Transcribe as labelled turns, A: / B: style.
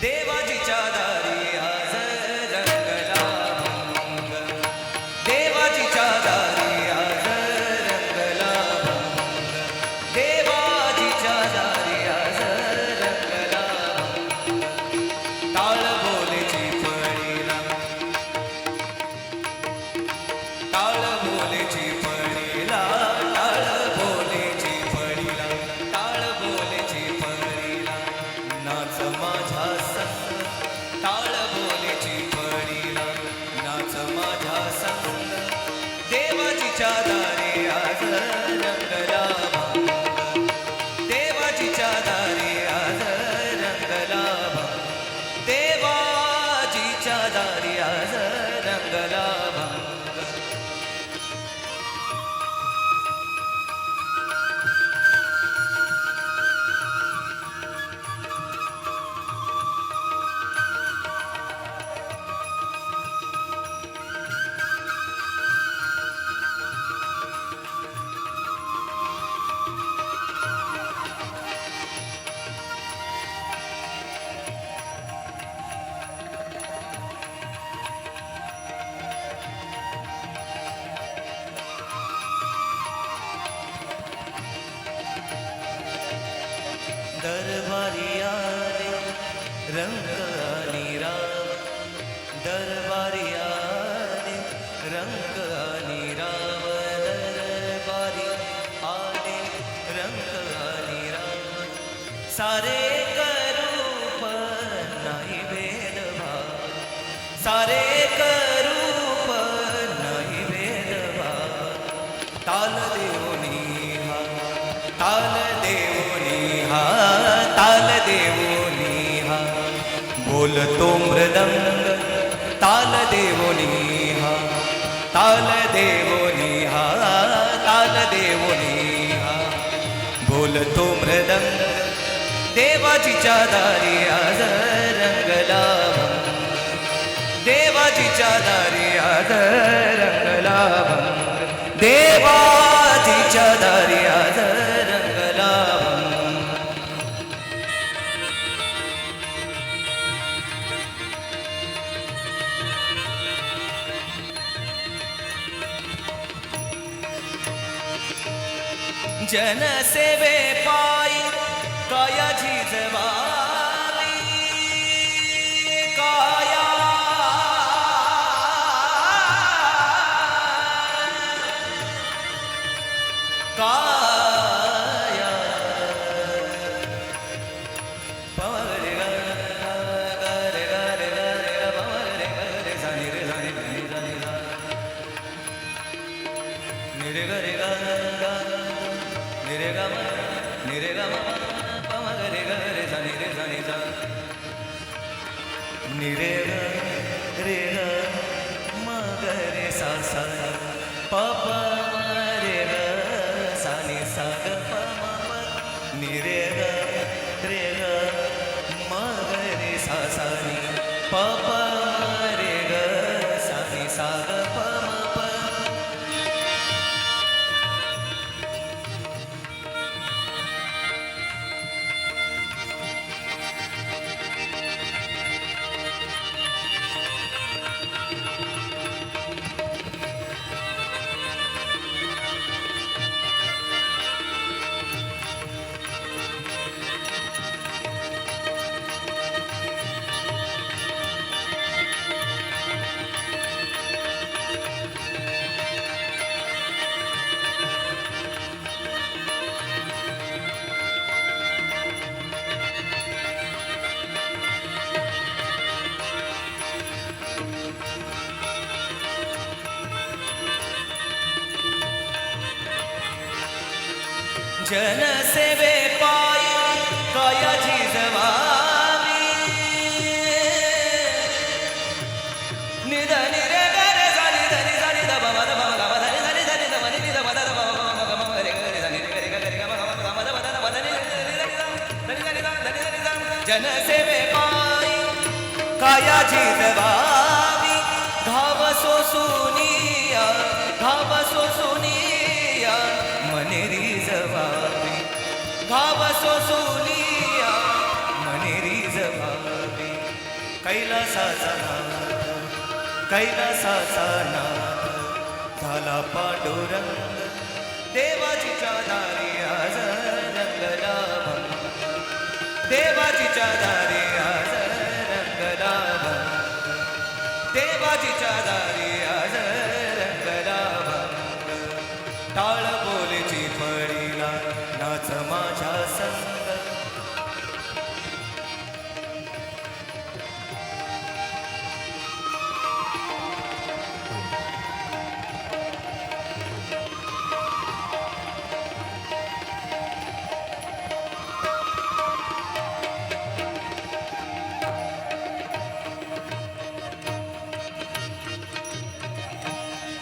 A: देवाजीच्या दारी each other. दरबारिया रे रंगानी राम। दरबारिया रे रंगानी राम। दरबारी आने रंगानी राम। सारे करूप नहीं भेदभाव। सारे करूप नहीं भेदभाव। ताल देवनी ताल देव देवो नेहा बोल तो मृदंग, ताल देवो नेहा ताल देवो नेहा ताल देवो नेहा बोल तो मृदंग, देवाजीच्या दारी आज रंग लावा देवाजीच्या दारी आज रंग लावा देवाजीच्या जनसेवे पायी काया वा निरे रे मग रे ग रे सा सा प रे सा नि सा ग प निरे रे ग रे सा सा नि जनसेवे पायी काय झिजवावी निध निरे धनी धनी धनी निध मद द रे रे धनी रे रे रे गम गम गम द मद धनी धनी धनी जनसेवे पायी कैलासाचा नाथ कैलासाचा झाला पांडुरंग. देवाजीच्या दारी आज रंगला भंग देवाजीच्या दारी